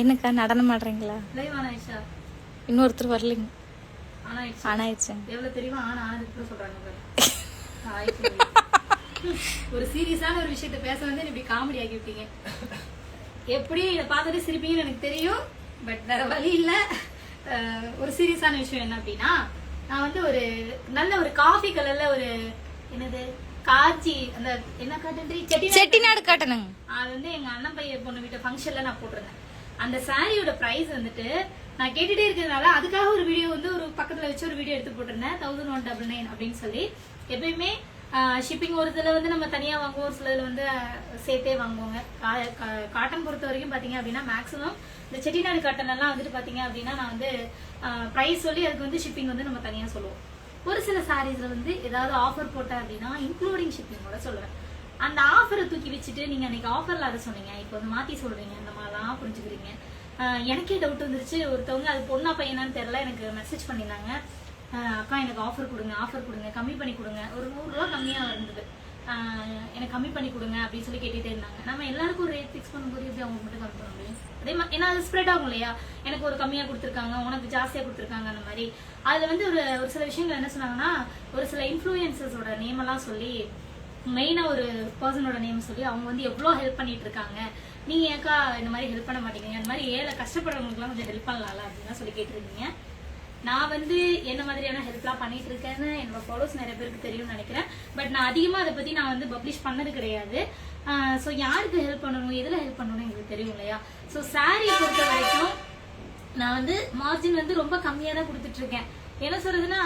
என்னக்கா நடனம் ஆடுறீங்களா? இன்னொருத்தர் வரலைங்க. ஆன் ஆயிடுச்சு? ஆன் ஆயிடுச்சுங்க. எவ்வளவு தெரியுமா ஆன் ஆனதுக்கு சொல்றாங்க. ஒரு சீரியஸான ஒரு விஷயத்த பேச வந்து இப்படி காமெடி ஆக்கி விட்டீங்க. எப்படி இதை பார்த்துட்டு சிரிப்பீங்கன்னு எனக்கு தெரியும். பட் வேற வழி இல்ல. ஒரு சீரியஸான விஷயம் என்ன அப்படின்னா நான் வந்து ஒரு நல்ல ஒரு காஃபி கலர்ல ஒரு என்னது காய்ச்சி அந்த என்ன காட்டுன்றி செட்டி செட்டிநாடு காட்டணுங்க. அது வந்து எங்க அண்ணன் பையன் பொண்ணு வீட்டு ஃபங்க்ஷன்ல நான் போட்டிருந்தேன். அந்த சாரியோட பிரைஸ் வந்துட்டு நான் கேட்டுட்டே இருக்கிறதுனால அதுக்காக ஒரு வீடியோ வந்து ஒரு பக்கத்துல வச்சு ஒரு வீடியோ எடுத்து போட்டிருந்தேன். தௌசண்ட் ஒன் டபுள் நைன் அப்படின்னு சொல்லி. எப்பயுமே ஷிப்பிங் ஒரு சில வந்து நம்ம தனியா வாங்குவோம் ஒரு சிலதுல வந்து சேர்த்தே வாங்குவாங்க. காட்டன் பொறுத்த வரைக்கும் பாத்தீங்க அப்படின்னா மேக்ஸிமம் இந்த செட்டிநாடு காட்டன் எல்லாம் வந்துட்டு பாத்தீங்க அப்படின்னா நான் வந்து பிரைஸ் சொல்லி அதுக்கு வந்து ஷிப்பிங் வந்து நம்ம தனியா சொல்லுவோம். ஒரு சில சாரீஸ்ல வந்து ஏதாவது ஆஃபர் போட்டேன் அப்படின்னா இன்க்ளூடிங் ஷிப்பிங்கோட சொல்லுவேன். அந்த ஆஃபரை தூக்கி வச்சுட்டு நீங்க அன்னைக்கு ஆஃபர்ல அதை சொன்னீங்க. இப்போ வந்து மாத்தி சொல்றீங்க. அந்த மாதிரிலாம் புரிஞ்சுக்கிறீங்க. எனக்கே டவுட் வந்துருச்சு. ஒருத்தவங்க அது பொண்ணா பையனான்னு தெரியல. எனக்கு மெசேஜ் பண்ணியிருந்தாங்க. அக்கா எனக்கு ஆஃபர் கொடுங்க. ஆஃபர் கொடுங்க. கம்மி பண்ணி கொடுங்க. ஒரு நூறு ரூபா கம்மியா இருந்தது. எனக்கு கம்மி பண்ணி கொடுங்க. அப்படின்னு சொல்லி கேட்டுட்டே இருந்தாங்க. நம்ம எல்லாருக்கும் ஒரு ரேட் ஃபிக்ஸ் பண்ணும்போது எப்படி அவங்க மட்டும் கம்மி பண்ண முடியும்? அதே மாதிரி ஏன்னா அது ஸ்ப்ரெட் ஆகும் இல்லையா? எனக்கு ஒரு கம்மியா கொடுத்துருக்காங்க. உனக்கு ஜாஸ்தியா கொடுத்துருக்காங்க அந்த மாதிரி. அதுல வந்து ஒரு ஒரு சில விஷயங்கள் என்ன சொன்னாங்கன்னா ஒரு சில இன்ஃபுளுசர்ஸோட நேம் எல்லாம் சொல்லி மெயினாக ஒரு பர்சனோட நேம் சொல்லி அவங்க வந்து எவ்வளோ ஹெல்ப் பண்ணிட்டு இருக்காங்க நீங்க ஏக்கா இந்த மாதிரி ஹெல்ப் பண்ண மாட்டீங்க? அந்த மாதிரி ஏழை கஷ்டப்படுறவங்களுக்குலாம் கொஞ்சம் ஹெல்ப் பண்ணலாம்ல அப்படின்னு சொல்லி கேட்டிருந்தீங்க. நான் வந்து என்ன மாதிரியான ஹெல்ப்லாம் பண்ணிட்டு இருக்கேன்னு என்னோட ஃபாலோஸ் நிறைய பேருக்கு தெரியும்னு நினைக்கிறேன். பட் நான் அதிகமாக அதை பத்தி நான் வந்து பப்ளிஷ் பண்ணது கிடையாது. ஸோ யாருக்கு ஹெல்ப் பண்ணணும்? எதில் ஹெல்ப் பண்ணணும் எங்களுக்கு தெரியும் இல்லையா? ஸோ சாரி பொறுத்த வரைக்கும் நான் வந்து மார்ஜின் வந்து ரொம்ப கம்மியாக தான் கொடுத்துட்டு இருக்கேன் என்ன சொல்றதுன்னா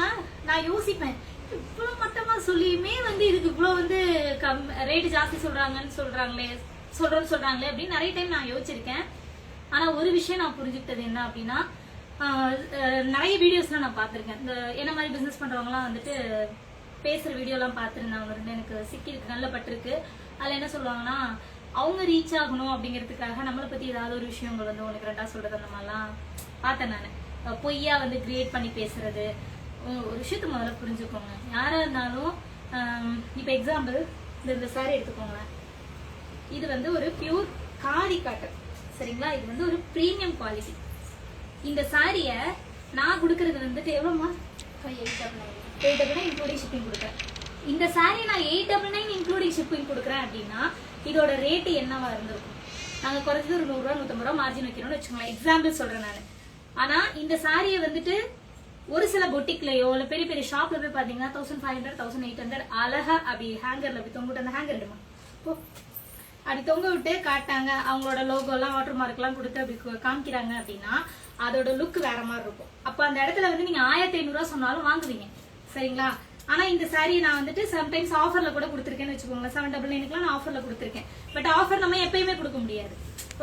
நான் யோசிப்பேன். இவ்வளோ மொத்தமாக சொல்லியுமே வந்து இதுக்கு இவ்வளவு வந்து கம் ரேட்டு ஜாஸ்தி சொல்றாங்கன்னு சொல்றாங்களே சொல்றேன்னு சொல்றாங்களே அப்படின்னு நிறைய டைம் நான் யோசிச்சிருக்கேன். ஆனா ஒரு விஷயம் நான் புரிஞ்சுக்கிட்டது என்ன அப்படின்னா நிறைய வீடியோஸ்லாம் நான் பார்த்துருக்கேன். இந்த என்ன மாதிரி பிசினஸ் பண்ணுறவங்களாம் வந்துட்டு பேசுற வீடியோலாம் பார்த்துருந்தேன் அவங்க வந்து எனக்கு சிக்கிருக்கு நல்ல பட்டிருக்கு அதுல என்ன சொல்லுவாங்கன்னா அவங்க ரீச் ஆகணும் அப்படிங்கிறதுக்காக நம்மளை பத்தி ஏதாவது ஒரு விஷயங்கள் வந்து உனக்கு ரெண்டா சொல்றது அந்த மாதிரிலாம் பார்த்தேன் நான். பொய்யா வந்து கிரியேட் பண்ணி பேசுறது ஒரு விஷயத்த முதல்ல புரிஞ்சுக்கோங்க. யாரா இருந்தாலும் இப்போ இப்ப எக்ஸாம்பிள் இந்த இந்த சாரி எடுத்துக்கோங்களேன். இது வந்து ஒரு பியூர் காதி காட்டன். சரிங்களா? இது வந்து ஒரு ப்ரீமியம் குவாலிட்டி இந்த சாரிய நான் கொடுக்கறது வந்துட்டு எவ்வளோமா eight double nine eight double nine including shipping கொடுக்குறேன். இந்த சாரி நான் eight double nine including shipping கொடுக்குறேன் அப்படின்னா இதோட ரேட்டு என்னவா இருந்திருக்கும்? நாங்க குறைஞ்சது ஒரு நூறுரூவா நூற்றம்பது ரூபா மார்ஜின் வைக்கணும்னு வச்சுக்கோங்களேன். எக்ஸாம்பிள் சொல்றேன் நான். ஆனா இந்த சாரியை வந்துட்டு ஒரு சில பொட்டிக்லயோ இல்ல பெரிய பெரிய ஷாப்ல போய் பாத்தீங்கன்னா thousand five hundred thousand eight hundred அழகா அப்படி ஹேங்கர்ல போய் தொங்கிட்டு அந்த ஹேங்கர் எடுமா அப்படி தொங்க விட்டு காட்டாங்க அவங்களோட லோகோ எல்லாம் வாட்டர் மார்க் எல்லாம் கொடுத்து அப்படி காமிக்கிறாங்க அப்படின்னா அதோட லுக் வேற மாதிரி இருக்கும். அப்ப அந்த இடத்துல வந்து நீங்க ஆயிரத்தி ஐநூறு ரூபா சொன்னாலும் வாங்குவீங்க. சரிங்களா? ஆனா இந்த சாரீ நான் வந்துட்டு சம்டைம்ஸ் ஆஃபர்ல கூட கொடுத்துருக்கேன்னு வச்சுக்கோங்க செவன் டபுள் நைனுக்குலாம் நான் ஆஃபர்ல கொடுத்துருக்கேன். பட் ஆஃபர் நம்ம எப்பயுமே கொடுக்க முடியாது.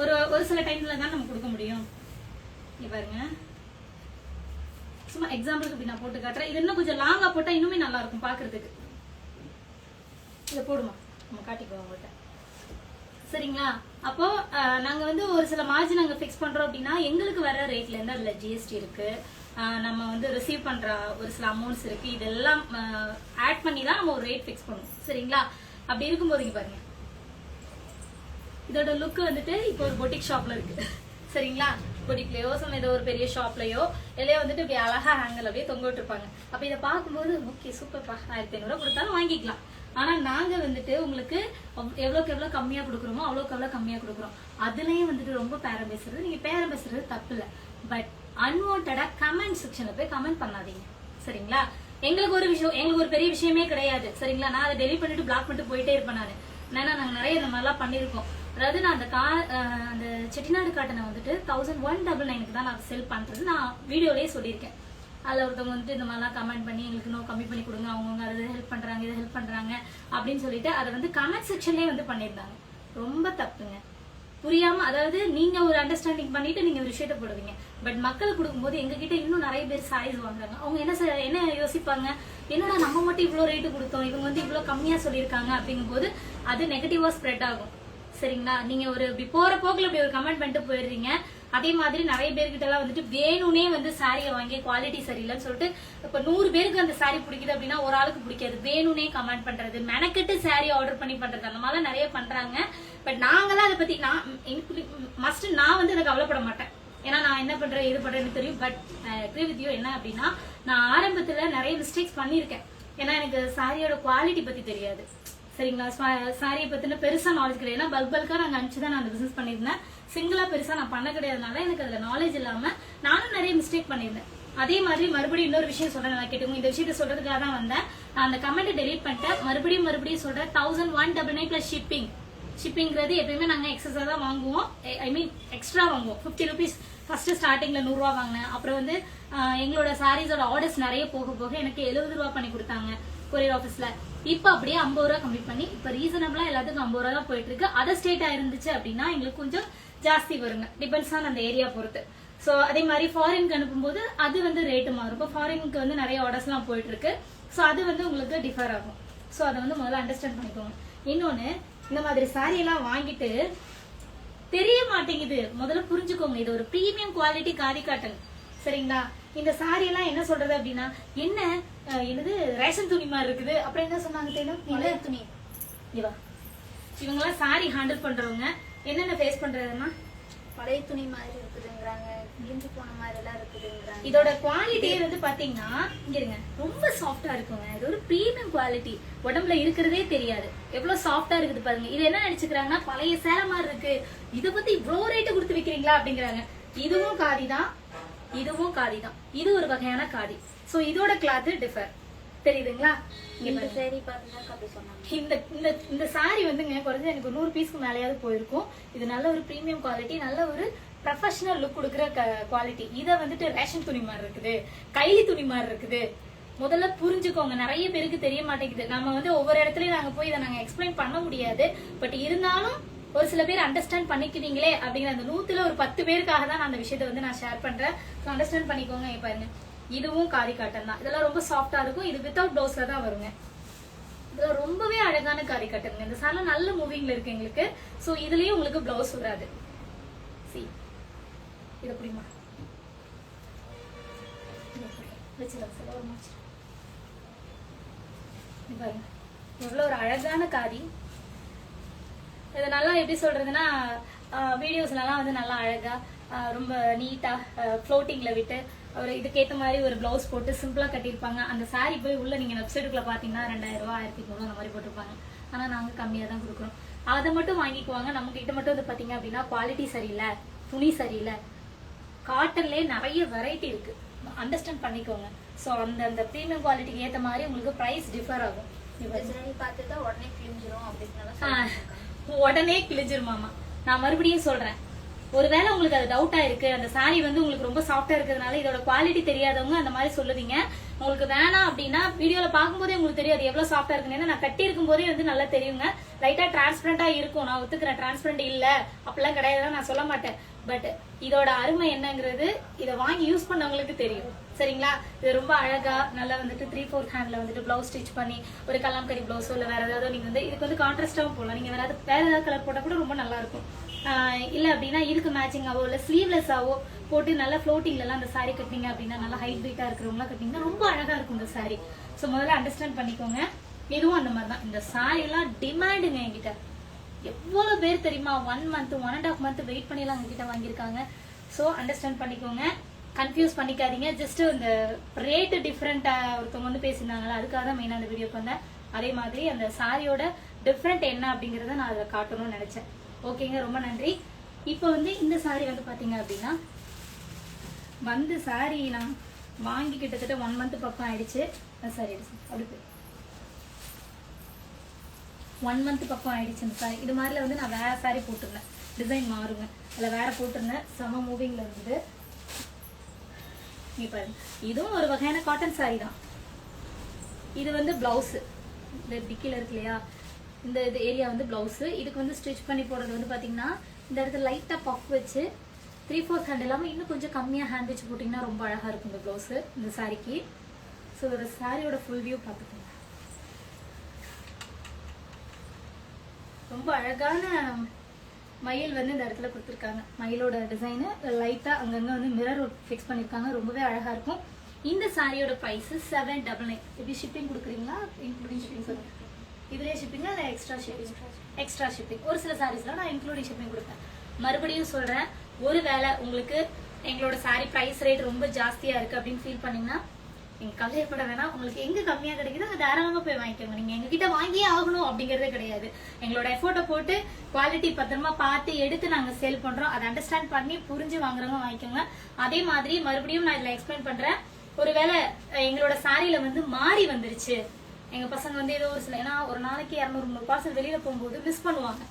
ஒரு ஒரு சில டைம்ல தான் நம்ம கொடுக்க முடியும். பாருங்க. சும்மா எக்ஸாம்பிளுக்கு இப்படி நான் போட்டு காட்டுறேன். இது இன்னும் கொஞ்சம் லாங்கா போட்டா இன்னுமே நல்லா இருக்கும் பாக்குறதுக்கு இதை போடுமா? நம்ம காட்டிக்குவோம் உங்கள்கிட்ட சரிங்களா? அப்போ நாங்க வந்து ஒரு சில மார்ஜின் நாங்க ஃபிக்ஸ் பண்றோம் அப்படின்னா எங்களுக்கு வர ரேட்ல இருந்து அதுல ஜிஎஸ்டி இருக்கு. நம்ம வந்து ரிசீவ் பண்ற ஒரு சில அமௌண்ட்ஸ் இருக்கு. இதெல்லாம் ஆட் பண்ணி தான் நம்ம ஒரு ரேட் ஃபிக்ஸ் பண்ணுவோம். சரிங்களா? அப்படி இருக்கும்போது இங்க பாருங்க. இதோட லுக் வந்துட்டு இப்போ ஒரு பொட்டிக் ஷாப்ல இருக்கு. சரிங்களா? பொட்டிக்லயோ சொன்ன ஏதோ ஒரு பெரிய ஷாப்லயோ இல்லையோ வந்துட்டு இப்படி அழகா ஹேங்கல் அப்படியே தொங்க விட்டுருப்பாங்க. அப்ப இதை பார்க்கும்போது ஓகே சூப்பர்ப்பா ஆயிரத்தி ஐநூறு கொடுத்தாலும் வாங்கிக்கலாம். ஆனா நாங்க வந்துட்டு உங்களுக்கு எவ்வளோக்கு எவ்வளவுக்கு எவ்வளவு கம்மியா கொடுக்குறோமோ அவ்வளவுக்கு எவ்வளவு கம்மியா கொடுக்குறோம். அதுலயும் வந்துட்டு ரொம்ப பேரம் பேசுறது. நீங்க பேரம் பேசுறது தப்பு இல்ல. பட் அன்வான்டா கமெண்ட் செக்ஷன்ல போய் கமெண்ட் பண்ணாதீங்க. சரிங்களா? எங்களுக்கு ஒரு விஷயம் எங்களுக்கு ஒரு பெரிய விஷயமே கிடையாது. சரிங்களா? நான் அதை டெலிட் பண்ணிட்டு பிளாக் பண்ணிட்டு போயிட்டே இருப்பேன் நானு. ஏன்னா நாங்க நிறைய இந்த மாதிரிலாம் பண்ணிருக்கோம் அதாவது நான் அந்த கா அந்த செட்டிநாடு காட்டனை வந்துட்டு தௌசண்ட் ஒன் டபுள் நைனுக்கு தான் நான் செல் பண்ணுறது நான் வீடியோலேயே சொல்லியிருக்கேன். அதில் ஒருத்தவங்க வந்துட்டு இந்த மாதிரிலாம் கமெண்ட் பண்ணி எங்களுக்கு இன்னும் கம்மி பண்ணி கொடுங்க. அவங்கவுங்க அதை ஹெல்ப் பண்ணுறாங்க இதை ஹெல்ப் பண்ணுறாங்க அப்படின்னு சொல்லிட்டு அதை வந்து கமெண்ட் செக்ஷன்லேயே வந்து பண்ணியிருந்தாங்க. ரொம்ப தப்புங்க. புரியாம அதாவது நீங்க ஒரு அண்டர்ஸ்டாண்டிங் பண்ணிட்டு நீங்க ஒரு விஷயத்த போடுவீங்க. பட் மக்களுக்கு கொடுக்கும்போது எங்க கிட்ட இன்னும் நிறைய பேர் சாய்ஸ் வாங்குறாங்க. அவங்க என்ன என்ன யோசிப்பாங்க? என்னடா நம்ம மட்டும் இவ்வளவு ரேட்டு கொடுத்தோம் இவங்க வந்து இவ்வளவு கம்மியா சொல்லியிருக்காங்க அப்படிங்கும்போது அது நெகட்டிவா ஸ்ப்ரெட் ஆகும். சரிங்களா? நீங்க ஒரு இப்படி போற போக்குல இப்படி ஒரு கமெண்ட் பண்ணிட்டு போயிடுறீங்க. அதே மாதிரி நிறைய பேர்கிட்ட எல்லாம் வந்துட்டு வேணும்னே வந்து சாரியை வாங்கி குவாலிட்டி சரியில்லைன்னு சொல்லிட்டு இப்ப நூறு பேருக்கு அந்த சாரி பிடிக்குது அப்படின்னா ஒரு ஆளுக்கு பிடிக்காது. வேணும்னே கமெண்ட் பண்றது. மெனக்கெட்டு சாரி ஆர்டர் பண்ணி பண்றது. அந்த மாதிரிலாம் நிறைய பண்றாங்க. பட் நாங்களாம் அதை பத்தி நான் மஸ்ட் நான் வந்து அதை கவலைப்பட மாட்டேன். ஏன்னா நான் என்ன பண்றேன் இது பண்றேன்னு தெரியும். பட் அக்ரி வித் யூ என்ன அப்படின்னா நான் ஆரம்பத்துல நிறைய மிஸ்டேக்ஸ் பண்ணியிருக்கேன். ஏன்னா எனக்கு சாரியோட குவாலிட்டி பத்தி தெரியாது. சரிங்களா? சாரியை பத்தின பெருசா நாலேஜ் கிடையாது. ஏன்னா பல்க் பல்கா நாங்க அனுப்பிச்சு தான் நான் அந்த பிசினஸ் பண்ணியிருந்தேன். சிங்கிளா பெருசா நான் பண்ண கிடையாதுனால எனக்கு அதுல நாலேஜ் இல்லாம நானும் நிறைய மிஸ்டேக் பண்ணியிருந்தேன். அதே மாதிரி மறுபடியும் இன்னொரு விஷயம் சொல்றேன் நான் கேட்டுக்கோங்க. இந்த விஷயத்த சொல்றதுக்காக தான் வந்தேன். நான் அந்த கமெண்ட் டெலிட் பண்ணிட்டேன். மறுபடியும் மறுபடியும் சொல்றேன் thousand one double nine plus shipping ஷிப்பிங்கிறது எப்பயுமே நாங்க எக்ஸஸா தான் வாங்குவோம். ஐ மீன் எக்ஸ்ட்ரா வாங்குவோம். ஃபிஃப்டி ருபீஸ் ஃபர்ஸ்ட் ஸ்டார்டிங்ல நூறுரூவா வாங்கினேன். அப்புறம் வந்து எங்களோட சாரீஸோட ஆர்டர்ஸ் நிறைய போக போக எனக்கு எழுபது ரூபா பண்ணி கொடுத்தாங்க. கொரியர் ஆஃபீஸ்ல இப்போ அப்படியே ஐம்பது ரூபா கம்மி பண்ணி இப்போ ரீசனபிளா எல்லாத்துக்கும் ஐம்பது ரூபா தான் போயிட்டு இருக்கு அதர் ஸ்டேட்டா இருந்துச்சு அப்படின்னா எங்களுக்கு கொஞ்சம் ஜாஸ்தி வருங்க. டிபெண்ட்ஸ் ஆன் அந்த ஏரியா பொறுத்து. ஸோ அதே மாதிரி ஃபாரினுக்கு அனுப்பும்போது அது வந்து ரேட்டு மாறும். இப்போ ஃபாரினுக்கு வந்து நிறைய ஆர்டர்ஸ்லாம் போயிட்டு இருக்கு ஸோ அது வந்து உங்களுக்கு டிஃபர் ஆகும். ஸோ அதை வந்து முதல்ல அண்டர்ஸ்டாண்ட் பண்ணிக்கோங்க. இன்னொன்னு இந்த மாதிரி saree எல்லாம் வாங்கிட்டு தெரிய மாட்டேங்குது. முதல்ல புரிஞ்சுக்கோங்க. இது ஒரு ப்ரீமியம் குவாலிட்டி காதி காட்டன் சரிங்களா? இந்த சாரி எல்லாம் என்ன சொல்றது அப்படின்னா என்ன என்னது ரேஷன் துணி மாதிரி இருக்குது. அப்புறம் என்ன சொன்னாங்க தெரியும்? துணி. இவா இவங்க எல்லாம் சாரி ஹேண்டில் பண்றவங்க. என்னென்ன ஃபேஸ் பண்றதுன்னா பழைய துணி மாதிரி இருக்குதுங்கிறாங்க. கிழிஞ்சு போன மாதிரி எல்லாம் இருக்குதுங்கிறாங்க. இதோட குவாலிட்டியே வந்து பாத்தீங்கன்னா இங்க இருங்க. ரொம்ப சாஃப்டா இருக்குங்க. இது ஒரு பிரீமியம் குவாலிட்டி உடம்புல இருக்கிறதே தெரியாது. எவ்வளவு சாஃப்டா இருக்குது பாருங்க. இது என்ன நினைச்சுக்கிறாங்கன்னா பழைய சேலை மாதிரி இருக்கு. இத பத்தி இவ்வளவு ரேட்டு கொடுத்து விக்கிறீங்களா அப்படிங்கிறாங்க. இதுவும் காதி தான் இதுவும் காதி தான். இது ஒரு வகையான காதி. சோ இதோட கிளாத் டிஃபர் தெரியுதுங்களா? இந்த. சேரீ இந்த இந்த இந்த சாரி வந்துங்க குறைஞ்சது எனக்கு நூறு பீஸ்க்கு மேலேயாவது போயிருக்கும். இது நல்ல ஒரு பிரீமியம் குவாலிட்டி நல்ல ஒரு ப்ரொஃபஷனல் லுக் கொடுக்குற குவாலிட்டி இதை வந்துட்டு ரேஷன் துணி மாதிரி இருக்குது. கைலி துணி மாதிரி இருக்குது. முதல்ல புரிஞ்சுக்கோங்க. நிறைய பேருக்கு தெரிய மாட்டேங்குது. நம்ம வந்து ஒவ்வொரு இடத்துலயும் நாங்க போய் இதை நாங்க எக்ஸ்பிளைன் பண்ண முடியாது. பட் இருந்தாலும் ஒரு சில பேர் அண்டர்ஸ்டாண்ட் பண்ணிக்குவீங்களே அப்படிங்கிற அந்த நூத்துல ஒரு பத்து பேருக்காக தான் நான் அந்த விஷயத்தை வந்து நான் ஷேர் பண்றேன். அண்டர்ஸ்டாண்ட் பண்ணிக்கோங்க பாருங்க. இதுவும் காரி காட்டன் தான். இதெல்லாம் ரொம்ப சாஃப்டா இருக்கும். இது வித்தவுட் ப்ளவுஸ்ல தான் வருங்க. இதெல்லாம் ரொம்பவே அழகான காரி கட்டுங்க இந்த சாரில நல்ல மூவிங்ல இருக்கு எங்களுக்கு. சோ இதுலயும் உங்களுக்கு பிளவுஸ் வராது. சி இது புரியுமா? ஒரு பாருங்க. ஒரு அழகான காரி. இது நல்லா எப்படி சொல்றதுன்னா வீடியோஸ்லலாம் வந்து நல்லா அழகா ரொம்ப நீட்டா ஃப்ளோட்டிங்ல விட்டு ஒரு இதுக்கேத்த மாதிரி ஒரு பிளவுஸ் போட்டு சிம்பிளா கட்டியிருப்பாங்க. அந்த saree போய் உள்ள நீங்க வெப்சைட்டுக்குள்ள பாத்தீங்கன்னா ரெண்டாயிரம் ரூபாய் ஆயிரத்தி நூறு அந்த மாதிரி போட்டிருப்பாங்க. ஆனா நாங்க கம்மியா தான் கொடுக்குறோம். அதை மட்டும் வாங்கிக்குவாங்க. நம்ம கிட்ட மட்டும் வந்து பாத்தீங்க அப்படின்னா குவாலிட்டி சரியில்லை துணி சரியில்லை காட்டன்லயே நிறைய வெரைட்டி இருக்கு. அண்டர்ஸ்டாண்ட் பண்ணிக்கோங்க. சோ அந்த அந்த ப்ரீமியம் குவாலிட்டிக்கு ஏத்த மாதிரி உங்களுக்கு பிரைஸ் டிஃபர் ஆகும். இந்த சேரீ பார்த்துதான் உடனே கிழிஞ்சிரும் அப்படின்னு உடனே கிழிஞ்சிருமாமா நான் மறுபடியும் சொல்றேன். ஒருவேளை உங்களுக்கு அது டவுட்டா இருக்கு அந்த சாரி வந்து உங்களுக்கு ரொம்ப சாஃப்டா இருக்கிறதுனால இதோட குவாலிட்டி தெரியாதவங்க அந்த மாதிரி சொல்லுவீங்க உங்களுக்கு வேணாம் அப்படின்னா வீடியோல பார்க்கும்போதே உங்களுக்கு தெரியும் அது எவ்வளவு சாஃப்டா இருக்குன்னு. நான் கட்டி இருக்கும் போதே வந்து நல்லா தெரியுங்க. லைட்டா டிரான்ஸ்பரண்டா இருக்கும். நான் ஒத்துக்கிறேன். டிரான்ஸ்பரண்ட் இல்ல. அப்படிலாம் கிடையாது நான் சொல்ல மாட்டேன். பட் இதோட அருமை என்னங்கிறது இதை வாங்கி யூஸ் பண்ணவங்களுக்கு தெரியும். சரிங்களா? இது ரொம்ப அழகா நல்லா வந்துட்டு த்ரீ ஃபோர்த் ஹேண்ட்ல வந்துட்டு பிளவுஸ் ஸ்டிச் பண்ணி ஒரு கல்லாம்கறி பிளவுஸோ இல்ல வேற ஏதாவது நீங்க வந்து இதுக்கு வந்து கான்ட்ராஸ்டாவும் போடலாம். நீங்க வேற ஏதாவது வேற ஏதாவது கலர் போட்டா கூட ரொம்ப நல்லா இருக்கும். இல்ல அப்படின்னா இதுக்கு மேட்சிங்காவோ இல்ல ஸ்லீவ்லெஸ்ஸாவோ போட்டு நல்லா ஃப்ளோட்டிங்ல எல்லாம் அந்த சாரீ கட்டினீங்க அப்படின்னா நல்லா ஹைட் வெயிட்டா இருக்கிறவங்களாம் கட்டிங்கன்னா ரொம்ப அழகா இருக்கும் இந்த சாரீ ஸோ முதல்ல அண்டர்ஸ்டாண்ட் பண்ணிக்கோங்க. இதுவும் அந்த மாதிரி தான் இந்த saree எல்லாம் டிமாண்டுங்க என்கிட்ட. எவ்வளவு பேர் தெரியுமா? One month one and half month wait பண்ணி எல்லாம் எங்ககிட்ட வாங்கியிருக்காங்க. ஸோ அண்டர்ஸ்டாண்ட் பண்ணிக்கோங்க. கன்ஃபியூஸ் பண்ணிக்காதீங்க. ஜஸ்ட் இந்த ரேட்டு டிஃப்ரெண்ட்டாக ஒருத்தவங்க வந்து பேசியிருந்தாங்களா? அதுக்காக தான் மெயினாக அந்த வீடியோக்கு வந்தேன். அதே மாதிரி அந்த சாரியோட டிஃப்ரெண்ட் என்ன அப்படிங்கிறத நான் அதில் காட்டணும்னு நினைச்சேன். ஓகேங்க ரொம்ப நன்றி. இப்போ வந்து இந்த சாரி வந்து பார்த்தீங்க அப்படின்னா வந்து சாரி நான் வாங்கி கிட்டத்தட்ட ஒன் மந்த் பக்கம் ஆயிடுச்சு. சாரி அப்படி போய் ஒன் மந்த் பக்கம் ஆயிடுச்சு இந்த சாரி இது மாதிரில வந்து நான் வேற சாரி போட்டிருந்தேன். டிசைன் மாறுங்க. அதில் வேற போட்டிருந்தேன். செம மூவிங்ல இருந்தது. நீ பாருங்க இதுவும் ஒரு வகையான காட்டன் சாரி தான். இது வந்து பிளவுஸ் இந்த டிக்கில இருக்கு இல்லையா? இந்த இது ஏரியா வந்து பிளவுஸ் இதுக்கு வந்து ஸ்டிச் பண்ணி போடுறது வந்து பாத்தீங்கன்னா இந்த இடத்துல லைட்டா பஃப் வச்சு த்ரீ ஃபோர்த் ஹேண்ட் இல்லாம இன்னும் கொஞ்சம் கம்மியா ஹேண்ட் வச்சு போட்டிங்கன்னா ரொம்ப அழகா இருக்கும் இந்த பிளவுஸ் இந்த சாரிக்கு ஸோ இதோட சாரியோட ஃபுல் வியூ பார்த்துக்கோங்க. ரொம்ப அழகான மயில் வந்து இந்த இடத்துல கொடுத்துருக்காங்க. மயிலோட டிசைனு லைட்டாக அங்கங்கே வந்து மிரர் ஃபிக்ஸ் பண்ணியிருக்காங்க ரொம்பவே அழகாக இருக்கும். இந்த சாரியோட ப்ரைஸ் செவன் டபுள் நைன் எப்படி ஷிப்பிங் கொடுக்குறீங்களா? இன்க்ளூடிங் ஷிப்பிங் சொல்லுங்க. இதுலேயே ஷிப்பிங் இல்லை எக்ஸ்ட்ரா ஷிப்பிங் எக்ஸ்ட்ரா ஷிப்பிங் ஒரு சில சாரீஸ்லாம் நான் இன்க்ளூடிங் ஷிப்பிங் கொடுப்பேன். மறுபடியும் சொல்கிறேன் ஒரு வேளை உங்களுக்கு எங்களோட saree ப்ரைஸ் ரேட் ரொம்ப ஜாஸ்தியாக இருக்குது அப்படின்னு ஃபீல் பண்ணீங்கன்னா நீங்க கவலைப்பட வேணாம். உங்களுக்கு எங்க கம்மியா கிடைக்குதோ அங்க தாராளமா போய் வாங்கிக்கோங்க. நீங்க எங்ககிட்ட வாங்கியே ஆகணும் அப்படிங்கறதே கிடையாது. எங்களோட எஃபோர்ட்டை போட்டு குவாலிட்டி பத்திரமா பார்த்து எடுத்து நாங்க சேல் பண்றோம். அதை அண்டர்ஸ்டாண்ட் பண்ணி புரிஞ்சு வாங்குறவங்க வாங்கிக்கோங்க. அதே மாதிரி மறுபடியும் நான் இதுல எக்ஸ்பிளைன் பண்றேன். ஒருவேளை எங்களோட சாரியில வந்து மாறி வந்துருச்சு. எங்க பசங்க வந்து ஏதோ ஒரு சில ஏன்னா ஒரு நாளைக்கு இரநூறு முந்நூறு பார்சல் வெளியில போகும்போது மிஸ் பண்ணுவாங்க.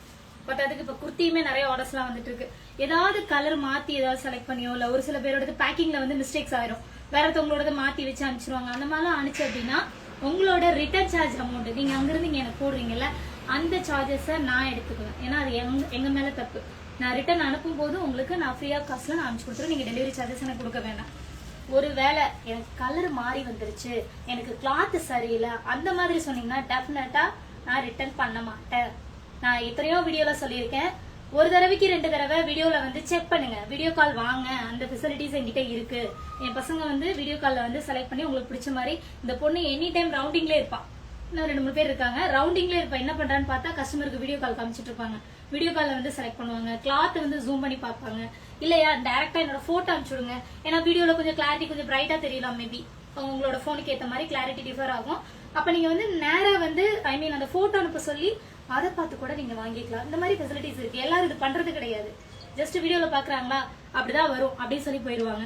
பட் அதுக்கு இப்ப குர்த்தியுமே நிறைய ஆர்டர்ஸ் எல்லாம் வந்துட்டு இருக்கு. ஏதாவது கலர் மாத்தி ஏதாவது செலக்ட் பண்ணியோ இல்ல ஒரு சில பேரோட பேக்கிங்ல வந்து மிஸ்டேக்ஸ் ஆயிரும். வேறத்தவங்களோட ஒருத்தவங்களோட மாத்தி வச்சு அனுப்பிச்சிருவாங்க. அந்த மாதிரிலாம் அனுப்பிச்சு அப்படின்னா உங்களோட ரிட்டர்ன் சார்ஜ் அமௌண்ட் நீங்க அங்கிருந்து இங்க எனக்கு போடுறீங்கல்ல அந்த சார்ஜஸை நான் எடுத்துக்குவேன். ஏன்னா அது எங்க எங்கள் மேல தப்பு. நான் ரிட்டர்ன் அனுப்பும் போது உங்களுக்கு நான் ஃப்ரீயாக ஆஃப் நான் அனுப்பிச்சு கொடுத்துருவேன். நீங்க டெலிவரி சார்ஜஸ் எனக்கு கொடுக்க வேண்டாம் ஒருவேளை எனக்கு கலர் மாறி வந்துருச்சு எனக்கு கிளாத் சரியில்லை அந்த மாதிரி சொன்னீங்கன்னா டெஃபினட்டா நான் ரிட்டர்ன் பண்ண மாட்டேன். நான் எத்தனையோ வீடியோல சொல்லியிருக்கேன். ஒரு தடவைக்கு ரெண்டு தடவை வீடியோல வந்து செக் பண்ணுங்க. வீடியோ கால் வாங்க. அந்த ஃபெசிலிட்டிஸ் என்கிட்ட இருக்கு. என் பசங்க வந்து வீடியோ கால்ல வந்து செலக்ட் பண்ணி உங்களுக்கு பிடிச்ச மாதிரி இந்த பொண்ணு எனி டைம் ரவுண்டிங்ல இருப்பான் இன்னும் ரெண்டு மூணு பேர் இருக்காங்க. ரவுண்டிங்ல இருப்பா. என்ன பண்றான்னு பார்த்தா கஸ்டமருக்கு வீடியோ கால் காமிச்சிட்டு இருப்பாங்க. வீடியோ கால்ல வந்து செலக்ட் பண்ணுவாங்க. கிளாத் வந்து ஜூம் பண்ணி பார்ப்பாங்க. இல்லையா? டைரக்டா என்னோட போட்டோ அனுப்பிச்சுடுங்க ஏன்னா வீடியோல கொஞ்சம் கிளாரிட்டி கொஞ்சம் பிரைட்டா தெரியலாம் மேபி உங்களோட போனுக்கு ஏத்த மாதிரி கிளாரிட்டி டிஃபர் ஆகும். அப்ப நீங்க வந்து நேரா வந்து ஐ மீன் அந்த போட்டோ அனுப்ப சொல்லி அதை பார்த்து கூட நீங்க வாங்கிக்கலாம். இந்த மாதிரி ஃபெசிலிட்டிஸ் இருக்கு. எல்லாரும் இது பண்றது கிடையாது. ஜஸ்ட் வீடியோல பாக்குறாங்களா அப்படிதான் வரும். அப்படின்னு சொல்லி போயிடுவாங்க.